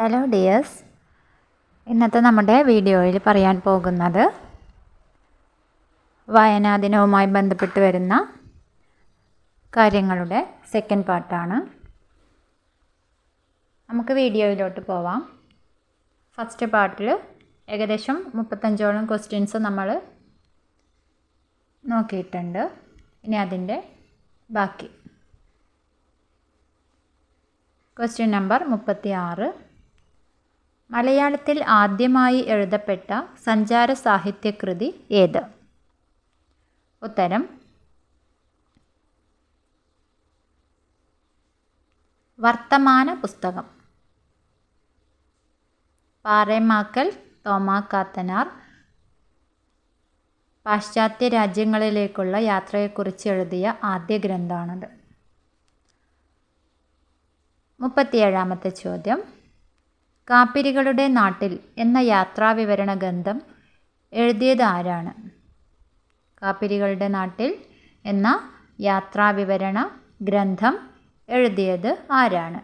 Hello dears ഇന്നത്തെ നമ്മുടെ വീഡിയോയിൽ പറയാൻ പോകുന്നത് വായനാ ദിനവുമായി ബന്ധപ്പെട്ട് വരുന്ന കാര്യങ്ങളുടെ സെക്കൻഡ് പാർട്ടാണ് നമുക്ക് വീഡിയോയിലോട്ട് പോവാം. ഫസ്റ്റ് പാർട്ടിൽ ഏകദേശം മുപ്പത്തഞ്ചോളം ക്വസ്റ്റ്യൻസ് നമ്മൾ നോക്കിയിട്ടുണ്ട്. ഇനി അതിന്റെ ബാക്കി. ക്വസ്റ്റ്യൻ നമ്പർ മുപ്പത്തി ആറ് മലയാളത്തിൽ ആദ്യമായി എഴുതപ്പെട്ട സഞ്ചാര സാഹിത്യകൃതി ഏത്? ഉത്തരം വർത്തമാന പുസ്തകം. പാറേമാക്കൽ തോമാ കാത്തനാർ. പാശ്ചാത്യ രാജ്യങ്ങളിലേക്കുള്ള യാത്രയെക്കുറിച്ച് എഴുതിയ ആദ്യ ഗ്രന്ഥമാണത് മുപ്പത്തിയേഴാമത്തെ ചോദ്യം കാപ്പിരികളുടെ നാട്ടിൽ എന്ന യാത്രാവിവരണ ഗ്രന്ഥം എഴുതിയത് ആരാണ്? കാപ്പിരികളുടെ നാട്ടിൽ എന്ന യാത്രാവിവരണ ഗ്രന്ഥം എഴുതിയത് ആരാണ്?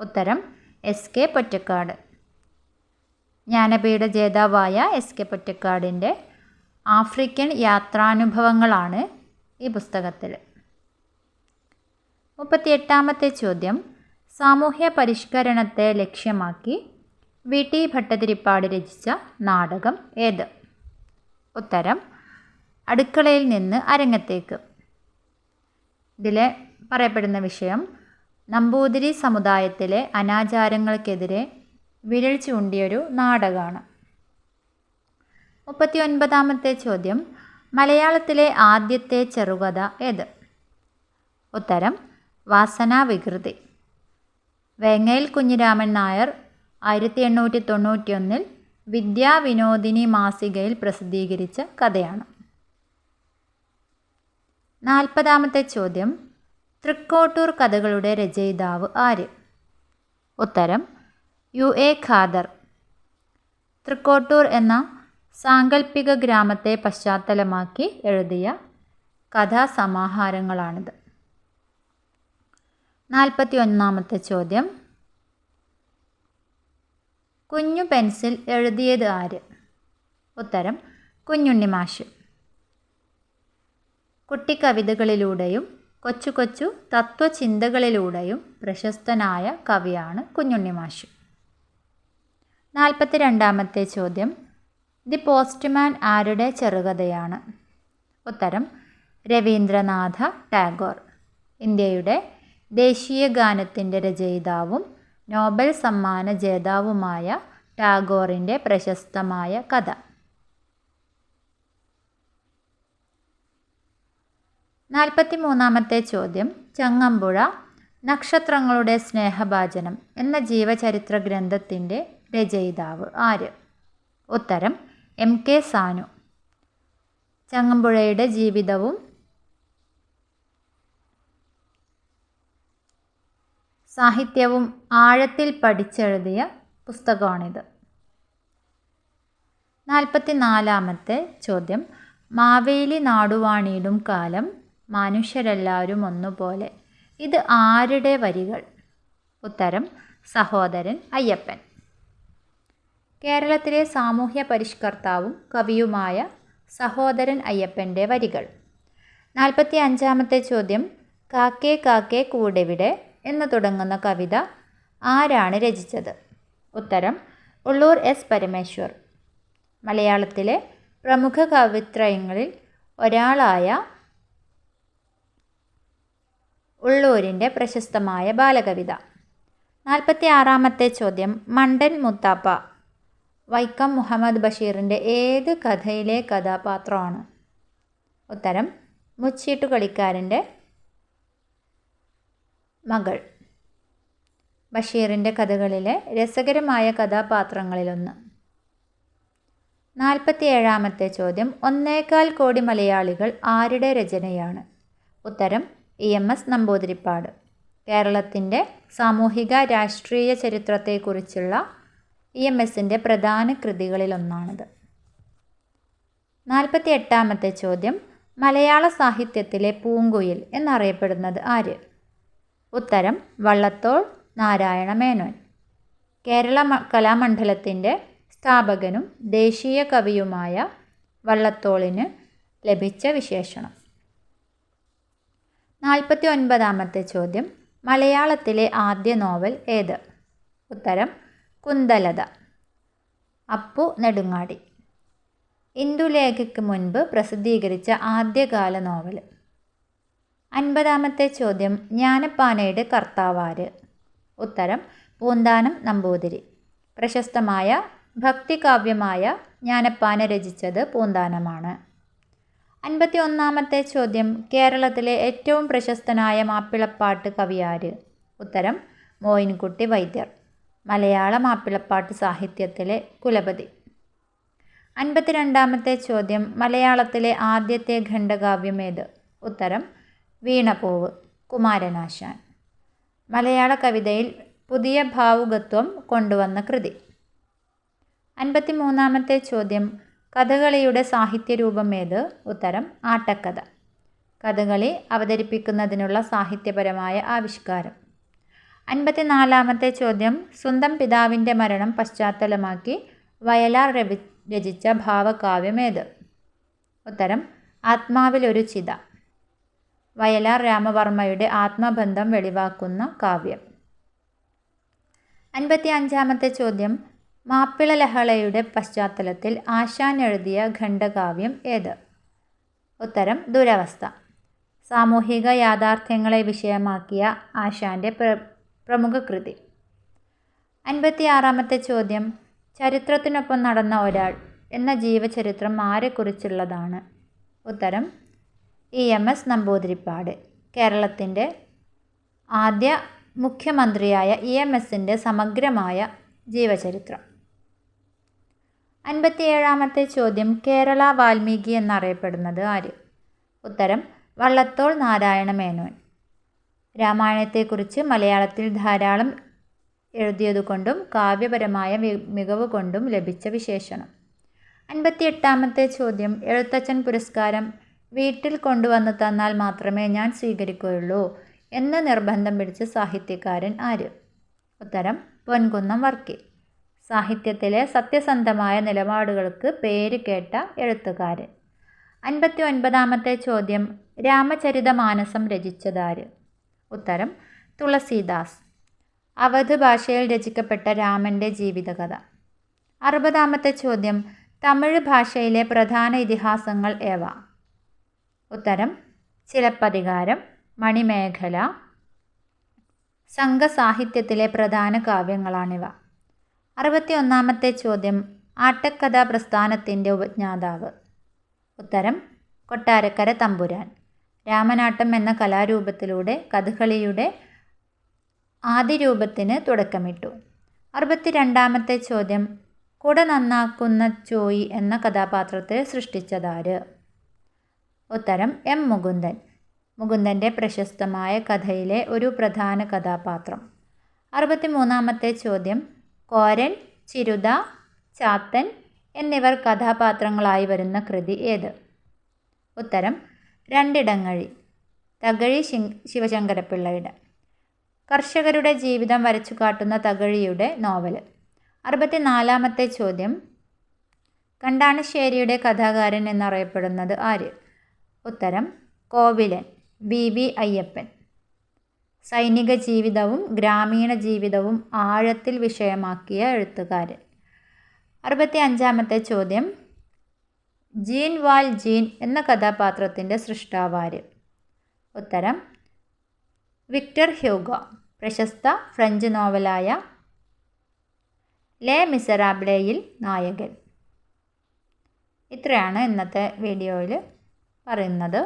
ഉത്തരം എസ് കെ പൊറ്റക്കാട്. ജ്ഞാനപീഠ ജേതാവായ എസ് കെ പൊറ്റക്കാടിന്റെ ആഫ്രിക്കൻ യാത്രാനുഭവങ്ങളാണ് ഈ പുസ്തകത്തിൽ. മുപ്പത്തിയെട്ടാമത്തെ ചോദ്യം സാമൂഹ്യ പരിഷ്കരണത്തെ ലക്ഷ്യമാക്കി വി. ടി. ഭട്ടതിരിപ്പാട് രചിച്ച നാടകം ഏത്? ഉത്തരം അടുക്കളയിൽ നിന്ന് അരങ്ങത്തേക്ക്. ഇതിലെ പറയപ്പെടുന്ന വിഷയം നമ്പൂതിരി സമുദായത്തിലെ അനാചാരങ്ങൾക്കെതിരെ വിരൽ ചൂണ്ടിയൊരു നാടകമാണ് മുപ്പത്തി ഒൻപതാമത്തെ ചോദ്യം മലയാളത്തിലെ ആദ്യത്തെ ചെറുകഥ ഏത്? ഉത്തരം വാസനാ വികൃതി വേങ്ങയിൽ കുഞ്ഞിരാമൻ നായർ ആയിരത്തി എണ്ണൂറ്റി തൊണ്ണൂറ്റിയൊന്നിൽ വിദ്യാവിനോദിനി മാസികയിൽ പ്രസിദ്ധീകരിച്ച കഥയാണ്. നാൽപ്പതാമത്തെ ചോദ്യം തൃക്കോട്ടൂർ കഥകളുടെ രചയിതാവ് ആര്? ഉത്തരം യു. എ. ഖാദർ. തൃക്കോട്ടൂർ എന്ന സാങ്കല്പിക ഗ്രാമത്തെ പശ്ചാത്തലമാക്കി എഴുതിയ കഥാസമാഹാരങ്ങളാണിത്. നാൽപ്പത്തി ഒന്നാമത്തെ ചോദ്യം കുഞ്ഞു പെൻസിൽ എഴുതിയത് ആര്? ഉത്തരം കുഞ്ഞുണ്ണി മാഷ്. കുട്ടിക്കവിതകളിലൂടെയും കൊച്ചു കൊച്ചു തത്വചിന്തകളിലൂടെയും പ്രശസ്തനായ കവിയാണ് കുഞ്ഞുണ്ണി മാഷ്. നാൽപ്പത്തി രണ്ടാമത്തെ ചോദ്യം ദി പോസ്റ്റ്മാൻ ആരുടെ ചെറുകഥയാണ്? ഉത്തരം രവീന്ദ്രനാഥ ടാഗോർ. ഇന്ത്യയുടെ ദേശീയ ഗാനത്തിന്റെ രചയിതാവും നോബൽ സമ്മാന ജേതാവുമായ ടാഗോറിന്റെ പ്രശസ്തമായ കഥ. നാൽപ്പത്തി മൂന്നാമത്തെ ചോദ്യം. ചങ്ങമ്പുഴ നക്ഷത്രങ്ങളുടെ സ്നേഹഭാചനം എന്ന ജീവചരിത്ര ഗ്രന്ഥത്തിന്റെ രചയിതാവ് ആര്? ഉത്തരം എം കെ സാനു. ചങ്ങമ്പുഴയുടെ ജീവിതവും സാഹിത്യവും ആഴത്തിൽ പഠിച്ചെഴുതിയ പുസ്തകമാണിത്. നാൽപ്പത്തി നാലാമത്തെ ചോദ്യം. മാവേലി നാടുവാണിയിടും കാലം മനുഷ്യരെല്ലാവരും ഒന്നുപോലെ. ഇത് ആരുടെ വരികൾ? ഉത്തരം സഹോദരൻ അയ്യപ്പൻ. കേരളത്തിലെ സാമൂഹ്യ പരിഷ്കർത്താവും കവിയുമായ സഹോദരൻ അയ്യപ്പന്റെ വരികൾ. നാൽപ്പത്തി അഞ്ചാമത്തെ ചോദ്യം. കാക്കേ കാക്കേ കൂടെവിടെ? എന്ന് തുടങ്ങുന്ന കവിത ആരാണ് രചിച്ചത്? ഉത്തരം ഉള്ളൂർ എസ് പരമേശ്വർ. മലയാളത്തിലെ പ്രമുഖ കവിത്രയങ്ങളിൽ ഒരാളായ ഉള്ളൂരിന്റെ പ്രശസ്തമായ ബാലകവിത. നാൽപ്പത്തി ആറാമത്തെ ചോദ്യം മണ്ടൻ മുത്താപ്പ. വൈക്കം മുഹമ്മദ് ബഷീറിന്റെ ഏത് കഥയിലെ കഥാപാത്രമാണ്? ഉത്തരം മുച്ചീട്ടു കളിക്കാരന്റെ മകൾ. ബഷീറിന്റെ കഥകളിലെ രസകരമായ കഥാപാത്രങ്ങളിലൊന്ന്. നാൽപ്പത്തി ഏഴാമത്തെ ചോദ്യം ഒന്നേകാൽ കോടി മലയാളികൾ ആരുടെ രചനയാണ്? ഉത്തരം ഇ എം എസ് നമ്പൂതിരിപ്പാട്. കേരളത്തിന്റെ സാമൂഹിക രാഷ്ട്രീയ ചരിത്രത്തെക്കുറിച്ചുള്ള ഇ എം എസിന്റെ പ്രധാന കൃതികളിലൊന്നാണിത്. നാൽപ്പത്തി എട്ടാമത്തെ ചോദ്യം മലയാള സാഹിത്യത്തിലെ പൂങ്കുയിൽ എന്നറിയപ്പെടുന്നത് ആര്? ഉത്തരം വള്ളത്തോൾ നാരായണ മേനോൻ കേരള കലാമണ്ഡലത്തിന്റെ സ്ഥാപകനും ദേശീയ കവിയുമായ വള്ളത്തോളിന് ലഭിച്ച വിശേഷണം. നാൽപ്പത്തി ഒൻപതാമത്തെ ചോദ്യം മലയാളത്തിലെ ആദ്യ നോവൽ ഏത്? ഉത്തരം കുന്തലത. അപ്പു നെടുങ്ങാടി. ഇന്ദുലേഖയ്ക്ക് മുൻപ് പ്രസിദ്ധീകരിച്ച ആദ്യകാല നോവൽ അൻപതാമത്തെ ചോദ്യം ജ്ഞാനപ്പാനയുടെ കർത്താവാര്. ഉത്തരം പൂന്താനം നമ്പൂതിരി. പ്രശസ്തമായ ഭക്തികാവ്യമായ ജ്ഞാനപ്പാന രചിച്ചത് പൂന്താനമാണ്. അൻപത്തി ഒന്നാമത്തെ ചോദ്യം കേരളത്തിലെ ഏറ്റവും പ്രശസ്തനായ മാപ്പിളപ്പാട്ട് കവിയാര്? ഉത്തരം മോയിൻകുട്ടി വൈദ്യർ. മലയാള മാപ്പിളപ്പാട്ട് സാഹിത്യത്തിലെ കുലപതി. അൻപത്തിരണ്ടാമത്തെ ചോദ്യം മലയാളത്തിലെ ആദ്യത്തെ ഖണ്ഡകാവ്യം ഏത്? ഉത്തരം വീണപൂവ് കുമാരനാശാൻ. മലയാള കവിതയിൽ പുതിയ ഭാവുകത്വം കൊണ്ടുവന്ന കൃതി. അൻപത്തി മൂന്നാമത്തെ ചോദ്യം കഥകളിയുടെ സാഹിത്യരൂപം ഏത്? ഉത്തരം ആട്ടക്കഥ. കഥകളി അവതരിപ്പിക്കുന്നതിനുള്ള സാഹിത്യപരമായ ആവിഷ്കാരം. അൻപത്തിനാലാമത്തെ ചോദ്യം സ്വന്തം പിതാവിന്റെ മരണം പശ്ചാത്തലമാക്കി വയലാർ രചിച്ച ഭാവകാവ്യം ഏത്? ഉത്തരം ആത്മാവിലൊരു ചിത. വയലാർ രാമവർമ്മയുടെ ആത്മബന്ധം വെളിവാക്കുന്ന കാവ്യം. അൻപത്തി അഞ്ചാമത്തെ ചോദ്യം മാപ്പിള ലഹളയുടെ പശ്ചാത്തലത്തിൽ ആശാൻ എഴുതിയ ഖണ്ഡകാവ്യം ഏത്? ഉത്തരം ദുരവസ്ഥ. സാമൂഹിക യാഥാർത്ഥ്യങ്ങളെ വിഷയമാക്കിയ ആശാന്റെ പ്ര പ്രമുഖ കൃതി. അൻപത്തി ആറാമത്തെ ചോദ്യം ചരിത്രത്തിനൊപ്പം നടന്ന ഒരാൾ എന്ന ജീവചരിത്രം ആരെക്കുറിച്ചുള്ളതാണ് ഉത്തരം ഇ എം എസ് നമ്പൂതിരിപ്പാട്. കേരളത്തിന്റെ ആദ്യ മുഖ്യമന്ത്രിയായ ഇ എം എസിന്റെ സമഗ്രമായ ജീവചരിത്രം. അൻപത്തിയേഴാമത്തെ ചോദ്യം കേരള വാൽമീകി എന്നറിയപ്പെടുന്നത് ആര്? ഉത്തരം വള്ളത്തോൾ നാരായണ മേനോൻ. രാമായണത്തെക്കുറിച്ച് മലയാളത്തിൽ ധാരാളം എഴുതിയതുകൊണ്ടും കാവ്യപരമായ മികവ് കൊണ്ടും ലഭിച്ച വിശേഷണം. അൻപത്തിയെട്ടാമത്തെ ചോദ്യം എഴുത്തച്ഛൻ പുരസ്കാരം വീട്ടിൽ കൊണ്ടുവന്ന് തന്നാൽ മാത്രമേ ഞാൻ സ്വീകരിക്കുകയുള്ളൂ എന്ന നിർബന്ധം പിടിച്ച സാഹിത്യകാരൻ ആര്? ഉത്തരം പൊൻകുന്നം വർക്കി. സാഹിത്യത്തിലെ സത്യസന്ധമായ നിലപാടുകൾക്ക് പേര് കേട്ട എഴുത്തുകാരൻ. അൻപത്തി ഒൻപതാമത്തെ ചോദ്യം രാമചരിതമാനസം രചിച്ചതാര്? ഉത്തരം തുളസീദാസ്. അവധ് ഭാഷയിൽ രചിക്കപ്പെട്ട രാമന്റെ ജീവിതകഥ. അറുപതാമത്തെ ചോദ്യം തമിഴ് ഭാഷയിലെ പ്രധാന ഇതിഹാസങ്ങൾ ഏവ? ഉത്തരം ചിലപ്പതികാരം മണിമേഖല സംഘസാഹിത്യത്തിലെ പ്രധാന കാവ്യങ്ങളാണിവ. അറുപത്തി ഒന്നാമത്തെ ചോദ്യം ആട്ടക്കഥാ പ്രസ്ഥാനത്തിന്റെ ഉപജ്ഞാതാവ്. ഉത്തരം കൊട്ടാരക്കര തമ്പുരാൻ. രാമനാട്ടം എന്ന കലാരൂപത്തിലൂടെ കഥകളിയുടെ ആദിരൂപത്തിന് തുടക്കമിട്ടു. അറുപത്തിരണ്ടാമത്തെ ചോദ്യം കുട നന്നാക്കുന്ന ചോയി എന്ന കഥാപാത്രത്തെ സൃഷ്ടിച്ചതാര്? ഉത്തരം എം മുകുന്ദൻ. മുകുന്ദന്റെ പ്രശസ്തമായ കഥയിലെ ഒരു പ്രധാന കഥാപാത്രം. അറുപത്തിമൂന്നാമത്തെ ചോദ്യം കോരൻ ചിരുത ചാത്തൻ എന്നിവർ കഥാപാത്രങ്ങളായി വരുന്ന കൃതി ഏത്? ഉത്തരം രണ്ടിടങ്ങഴി തകഴി ശിവശങ്കരപ്പിള്ളയുടെ. കർഷകരുടെ ജീവിതം വരച്ചു കാട്ടുന്ന തകഴിയുടെ നോവൽ അറുപത്തിനാലാമത്തെ ചോദ്യം കണ്ടാണശ്ശേരിയുടെ കഥാകാരൻ എന്നറിയപ്പെടുന്നത് ആര്? ഉത്തരം കോവിലൻ. B V. അയ്യപ്പൻ. സൈനിക ജീവിതവും ഗ്രാമീണ ജീവിതവും ആഴത്തിൽ വിഷയമാക്കിയ എഴുത്തുകാരൻ. അറുപത്തി അഞ്ചാമത്തെ ചോദ്യം. ജീൻ വാൽ ജീൻ എന്ന കഥാപാത്രത്തിന്റെ സൃഷ്ടാവാര്. ഉത്തരം വിക്ടർ ഹ്യൂഗ. പ്രശസ്ത ഫ്രഞ്ച് നോവലായ ലേ മിസറാബ്ലേയിൽ നായകൻ. ഇത്രയാണ് ഇന്നത്തെ വീഡിയോയിൽ പറയുന്നത്.